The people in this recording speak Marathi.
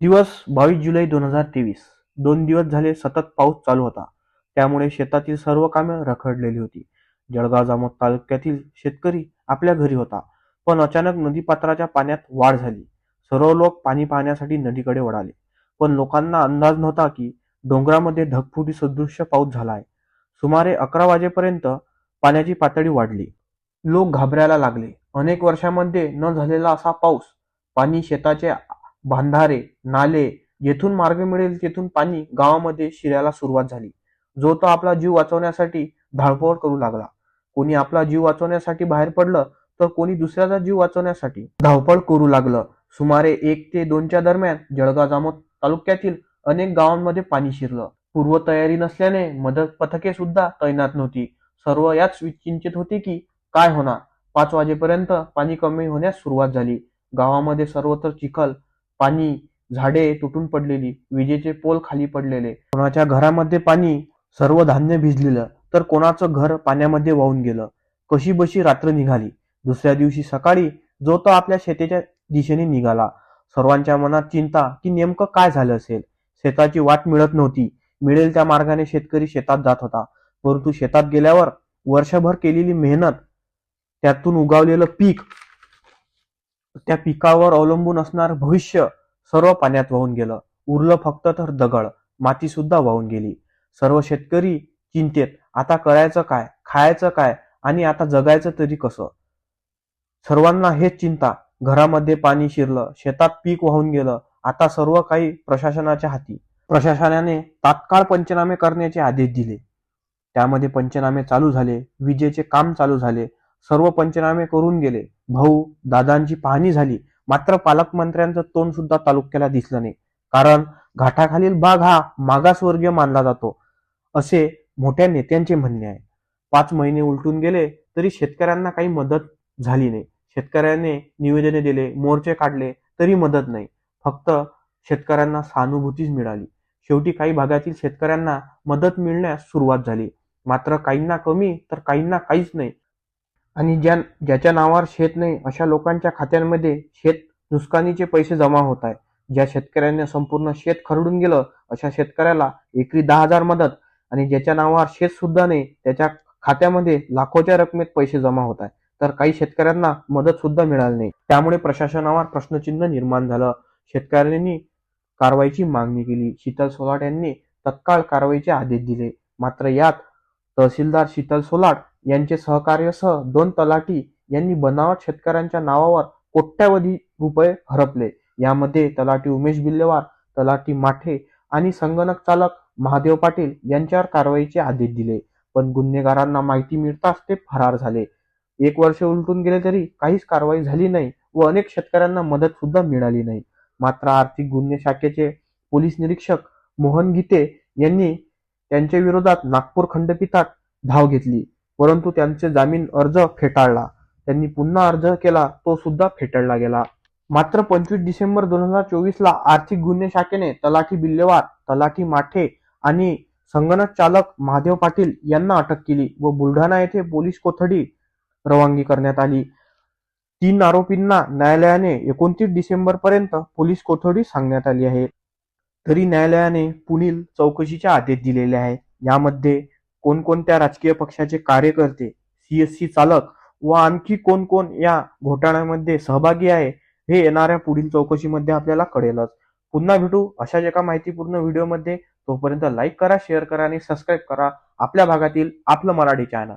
दिवस बावीस जुलै दोन हजार तेवीस. दोन दिवस झाले सतत पाऊस चालू होता. त्यामुळे शेतातील सर्व कामे रखडलेली होती. जळगाव जामोद तालुक्यातील शेतकरी आपल्या घरी होता. पण अचानक नदीपात्राच्या पाण्यात वाढ झाली. सर्व लोक पाणी पाहण्यासाठी नदीकडे वळाले. पण लोकांना अंदाज नव्हता की डोंगरामध्ये ढगफुटी सदृश्य पाऊस झाला आहे सुमारे अकरा वाजेपर्यंत पाण्याची पातळी वाढली. लोक घाबरायला लागले. अनेक वर्षांमध्ये न झालेला असा पाऊस पाणी शेताचे बांधारे नाले जेथून मार्ग मिळेल तेथून पाणी गावामध्ये शिरायला सुरुवात झाली. जो तो आपला जीव वाचवण्यासाठी धावपळ करू लागला. कोणी आपला जीव वाचवण्यासाठी बाहेर पडलं तर कोणी दुसऱ्याचा जीव वाचवण्यासाठी धावपळ करू लागलं. सुमारे एक ते दोनच्या दरम्यान जळगाव जामोद तालुक्यातील अनेक गावांमध्ये पाणी शिरलं. पूर्वतयारी नसल्याने मदत पथके सुद्धा तैनात नव्हती. सर्व याच चिंतित होते की काय होणार? पाच वाजेपर्यंत पाणी कमी होण्यास सुरुवात झाली. गावामध्ये सर्वत्र चिखल पाणी झाडे तुटून पडलेली विजेचे पोल खाली पडलेले. कोणाच्या घरामध्ये पाणी सर्व धान्य भिजलेलं तर कोणाचं घर पाण्यामध्ये वाहून गेलं. कशी बशी रात्र निघाली. दुसऱ्या दिवशी सकाळी जो तो आपल्या शेतीच्या दिशेने निघाला. सर्वांच्या मनात चिंता की नेमकं काय झालं असेल? शेताची वाट मिळत नव्हती. मिळेल त्या मार्गाने शेतकरी शेतात जात होता. परंतु शेतात गेल्यावर वर्षभर केलेली मेहनत त्यातून उगावलेलं पीक त्या पिकावर अवलंबून असणार भविष्य सर्व पाण्यात वाहून गेलं. उरलं फक्त तर दगड माती सुद्धा वाहून गेली. सर्व शेतकरी चिंतेत आता करायचं काय खायचं काय आणि आता जगायचं तरी कसं? सर्वांना हेच चिंता. घरामध्ये पाणी शिरलं शेतात पीक वाहून गेलं आता सर्व काही प्रशासनाच्या हाती. प्रशासनाने तात्काळ पंचनामे करण्याचे आदेश दिले. त्यामध्ये पंचनामे चालू झाले विजेचे काम चालू झाले सर्व पंचनामे करून गेले. भाऊ दादांची पाहणी झाली. मात्र पालकमंत्र्यांचं तोंड सुद्धा तालुक्याला दिसलं नाही. कारण घाटाखालील भाग हा मागासवर्गीय मानला जातो. असे मोठ्या नेत्यांचे म्हणणे आहे. पाच महिने उलटून गेले तरी शेतकऱ्यांना काही मदत झाली नाही. शेतकऱ्याने निवेदने दिले मोर्चे काढले तरी मदत नाही. फक्त शेतकऱ्यांना सहानुभूतीच मिळाली. शेवटी काही भागातील शेतकऱ्यांना मदत मिळण्यास सुरुवात झाली. मात्र काहींना कमी तर काहींना काहीच नाही. आणि ज्या ज्याच्या नावावर शेत नाही अशा लोकांच्या खात्यांमध्ये शेत नुकसानीचे पैसे जमा होत आहे. ज्या शेतकऱ्यांनी संपूर्ण शेत खरडून गेलं अशा शेतकऱ्याला एकरी दहा हजार मदत आणि ज्याच्या नावावर शेत सुद्धा नाही त्याच्या खात्यामध्ये लाखोच्या रकमेत पैसे जमा होत आहे. तर काही शेतकऱ्यांना मदत सुद्धा मिळाली नाही. त्यामुळे प्रशासनावर प्रश्नचिन्ह निर्माण झालं. शेतकऱ्यांनी कारवाईची मागणी केली. शीतल सोलाट यांनी तत्काळ कारवाईचे आदेश दिले. मात्र यात तहसीलदार शीतल सोलाट यांचे सहकार्यासह दोन तलाठी यांनी बनावट शेतकऱ्यांच्या नावावर कोट्यावधी रुपये हरपले यामध्ये तलाठी उमेश बिल्लेवार तलाठी माठे आणि संगणक चालक महादेव पाटील यांच्यावर कारवाईचे आदेश दिले. पण गुन्हेगारांना माहिती मिळताच ते फरार झाले. एक वर्ष उलटून गेले तरी काहीच कारवाई झाली नाही व अनेक शेतकऱ्यांना मदत सुद्धा मिळाली नाही. मात्र आर्थिक गुन्हे शाखेचे पोलीस निरीक्षक मोहन गीते यांनी त्यांच्या विरोधात नागपूर खंडपीठात धाव घेतली. परंतु त्यांचे जामीन अर्ज फेटाळला. त्यांनी पुन्हा अर्ज केला तो सुद्धा फेटाळला गेला. मात्र पंचवीस डिसेंबर दोन हजार चोवीस ला आर्थिक गुन्हे शाखेने तलाठी बिल्लेवार तलाठी माठे आणि संगणक चालक महादेव पाटील यांना अटक केली व बुलढाणा येथे पोलीस कोठडी रवानगी करण्यात आली. तीन आरोपींना न्यायालयाने एकोणतीस डिसेंबर पर्यंत पोलीस कोठडी सांगण्यात आली आहे. तरी न्यायालयाने पुढील चौकशीचे आदेश दिलेले आहे. यामध्ये कोणकोणत्या राजकीय पक्षाचे कार्यकर्ते सीएससी चालक व आणखी कोण कोण या घोटाळ्यामध्ये सहभागी आहे हे येणाऱ्या पुढील चौकशीमध्ये आपल्याला कळेलच. पुन्हा भेटू अशाच एका माहितीपूर्ण व्हिडिओमध्ये. तोपर्यंत लाईक करा शेअर करा आणि सबस्क्राईब करा. आपल्या भागातील आपलं मराठी चॅनल